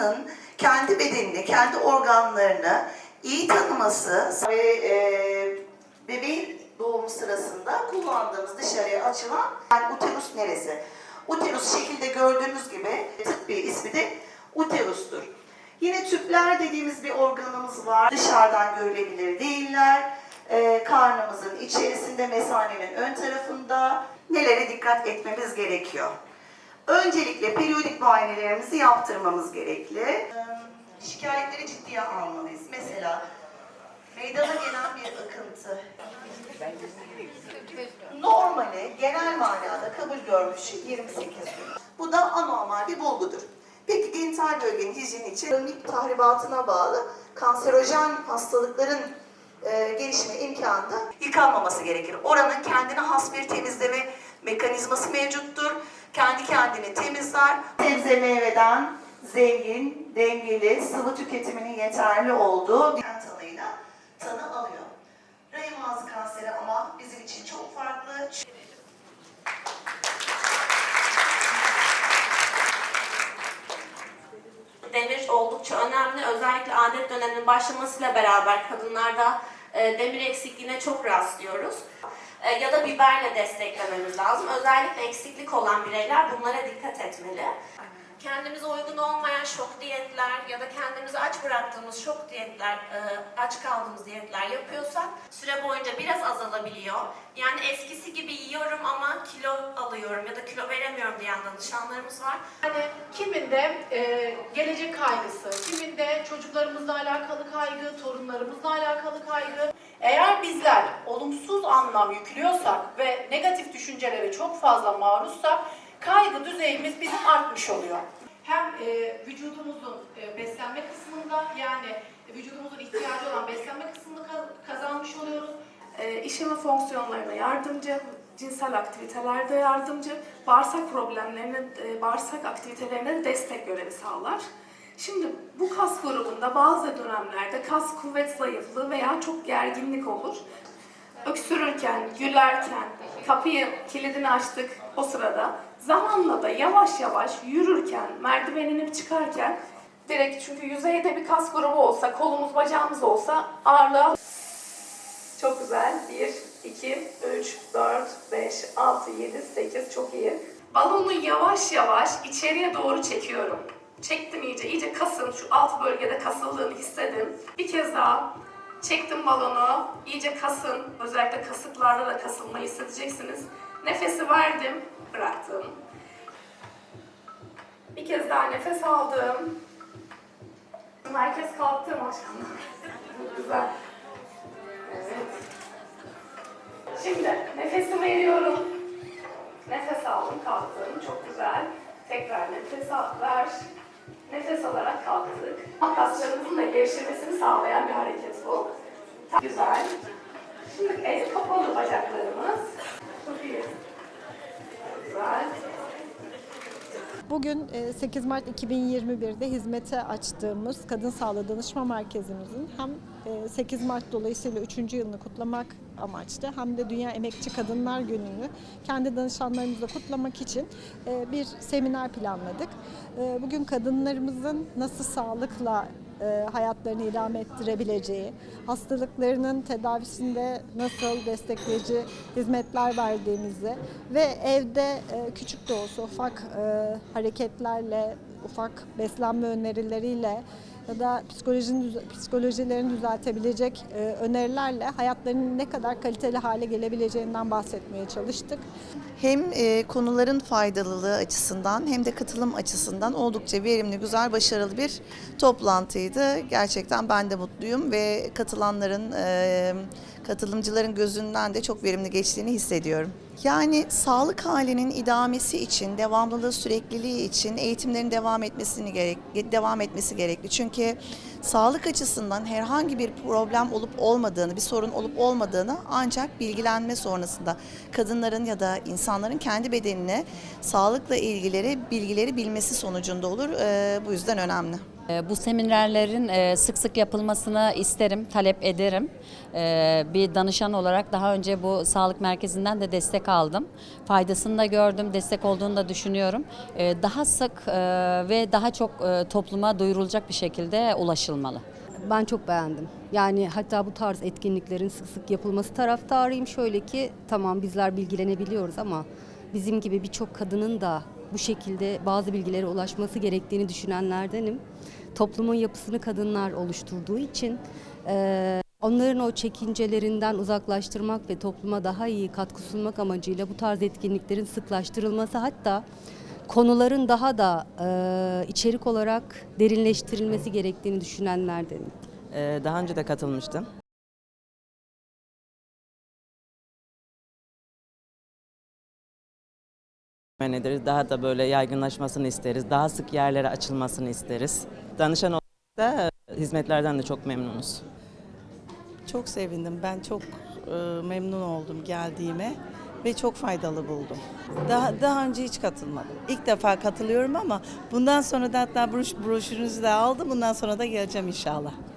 kadının kendi bedenini, kendi organlarını iyi tanıması ve e, bebeğin doğumu sırasında kullandığımız dışarıya açılan yani uterus neresi? Uterus şekilde gördüğünüz gibi tıbbi ismi de uterustur. Yine tüpler dediğimiz bir organımız var. Dışarıdan görülebilir değiller. Ee, karnımızın içerisinde, mesanenin ön tarafında nelere dikkat etmemiz gerekiyor? Öncelikle periyodik muayenelerimizi yaptırmamız gerekli. Ee, şikayetleri ciddiye almalıyız. Mesela meydana gelen bir akıntı. Normali genel manada kabul görmüş 28 gün. Bu da anormal bir bulgudur. Peki genital bölgenin hijyeni için kronik tahribatına bağlı kanserojen hastalıkların e, gelişme imkanı da yıkanmaması gerekir. Oranın kendine has bir temizleme mekanizması mevcuttur. Kendi kendini temizler. Sebze meyveden zengin, dengeli, sıvı tüketiminin yeterli olduğu bir tanıyla tanı alıyor. Rahim ağzı kanseri ama bizim için çok farklı. demir oldukça önemli. Özellikle adet döneminin başlamasıyla beraber kadınlarda e, demir eksikliğine çok rastlıyoruz. E, ya da biberle desteklememiz lazım. Özellikle eksiklik olan bireyler bunlara dikkat etmeli. Kendimize uygun olmayan şok diyetler ya da kendimizi aç bıraktığımız şok diyetler, e, aç kaldığımız diyetler yapıyorsak süre boyunca biraz azalabiliyor. Yani eskisi gibi yiyorum ama kilo alıyorum ya da kilo veremiyorum diyen danışanlarımız var. Yani kiminde e, gelecek kaygısı, kiminde çocuklarımızla alakalı kaygı, torunlarımızla alakalı kaygı. Eğer bizler olumsuz anlam yüklüyorsak ve negatif düşüncelere çok fazla maruzsak kaygı düzeyimiz bizim artmış oluyor. Hem e, vücudumuzun e, beslenme kısmında yani vücudumuzun ihtiyacı olan beslenme kısmını ka- kazanmış oluyoruz. e, işeme fonksiyonlarına yardımcı, cinsel aktivitelerde yardımcı, bağırsak problemlerine, e, bağırsak aktivitelerine de destek görevi sağlar. Şimdi bu kas grubunda bazı dönemlerde kas kuvvet zayıflığı veya çok gerginlik olur. Öksürürken, gülerken, kapıyı kilidini açtık o sırada zamanla da yavaş yavaş yürürken, merdivenini çıkarken direkt çünkü yüzeyde bir kas grubu olsa, kolumuz bacağımız olsa ağırlığa çok güzel. 1, 2, 3, 4, 5, 6, 7, 8 çok iyi. Balonu yavaş yavaş içeriye doğru çekiyorum. Çektim iyice, iyice kasın. Şu alt bölgede kasıldığını hissedin. Bir kez daha çektim balonu. iyice kasın. Özellikle kasıklarda da kasılmayı hissedeceksiniz. Nefesi verdim, bıraktım. Bir kez daha nefes aldım. Herkes kalktı maşallah. Güzel. Evet. Şimdi nefesimi veriyorum. Nefes aldım, kalktım. Çok güzel. Tekrar nefes al, ver. Nefes alarak kalktık. Kaslarımızın da gevşemesini sağlayan bir hareket bu. Güzel. Şimdi el kapalı bacaklarımız. Çok iyi. Güzel. Bugün e, 8 Mart 2021'de hizmete açtığımız Kadın Sağlığı Danışma Merkezimizin hem e, 8 Mart dolayısıyla 3. yılını kutlamak amaçlı hem de Dünya Emekçi Kadınlar Günü'nü kendi danışanlarımızla kutlamak için e, bir seminer planladık. E, Bugün kadınlarımızın nasıl sağlıkla e, hayatlarını idame ettirebileceği, hastalıklarının tedavisinde nasıl destekleyici hizmetler verdiğimizi ve evde e, küçük de olsa ufak e, hareketlerle, ufak beslenme önerileriyle ya da psikolojinin psikolojilerini düzeltebilecek e, önerilerle hayatlarının ne kadar kaliteli hale gelebileceğinden bahsetmeye çalıştık. Hem e, konuların faydalılığı açısından hem de katılım açısından oldukça verimli, güzel, başarılı bir toplantıydı. Gerçekten ben de mutluyum ve katılanların, e, katılımcıların gözünden de çok verimli geçtiğini hissediyorum. Yani sağlık halinin idamesi için, devamlılığı, sürekliliği için eğitimlerin devam etmesini gerek devam etmesi gerekli. Çünkü કે sağlık açısından herhangi bir problem olup olmadığını, bir sorun olup olmadığını ancak bilgilenme sonrasında kadınların ya da insanların kendi bedenine sağlıkla ilgileri bilgileri bilmesi sonucunda olur. Ee, bu yüzden önemli. E, Bu seminerlerin e, sık sık yapılmasını isterim, talep ederim. E, Bir danışan olarak daha önce bu sağlık merkezinden de destek aldım. Faydasını da gördüm, destek olduğunu da düşünüyorum. Daha sık e, ve daha çok e, topluma duyurulacak bir şekilde ulaşılmalı. Ben çok beğendim. Yani hatta bu tarz etkinliklerin sık sık yapılması taraftarıyım. Şöyle ki tamam bizler bilgilenebiliyoruz ama bizim gibi birçok kadının da bu şekilde bazı bilgilere ulaşması gerektiğini düşünenlerdenim. Toplumun yapısını kadınlar oluşturduğu için eee, onların o çekincelerinden uzaklaştırmak ve topluma daha iyi katkı sunmak amacıyla bu tarz etkinliklerin sıklaştırılması hatta konuların daha da eee, içerik olarak derinleştirilmesi gerektiğini düşünenlerdenim. Ee, Daha önce de katılmıştım. Ederiz. Daha da böyle yaygınlaşmasını isteriz. Daha sık yerlere açılmasını isteriz. Danışan olarak da e, hizmetlerden de çok memnunuz. Çok sevindim. Ben çok e, memnun oldum geldiğime ve çok faydalı buldum. Daha daha önce hiç katılmadım. İlk defa katılıyorum ama bundan sonra da hatta broş, broşürünüzü de aldım. Bundan sonra da geleceğim inşallah.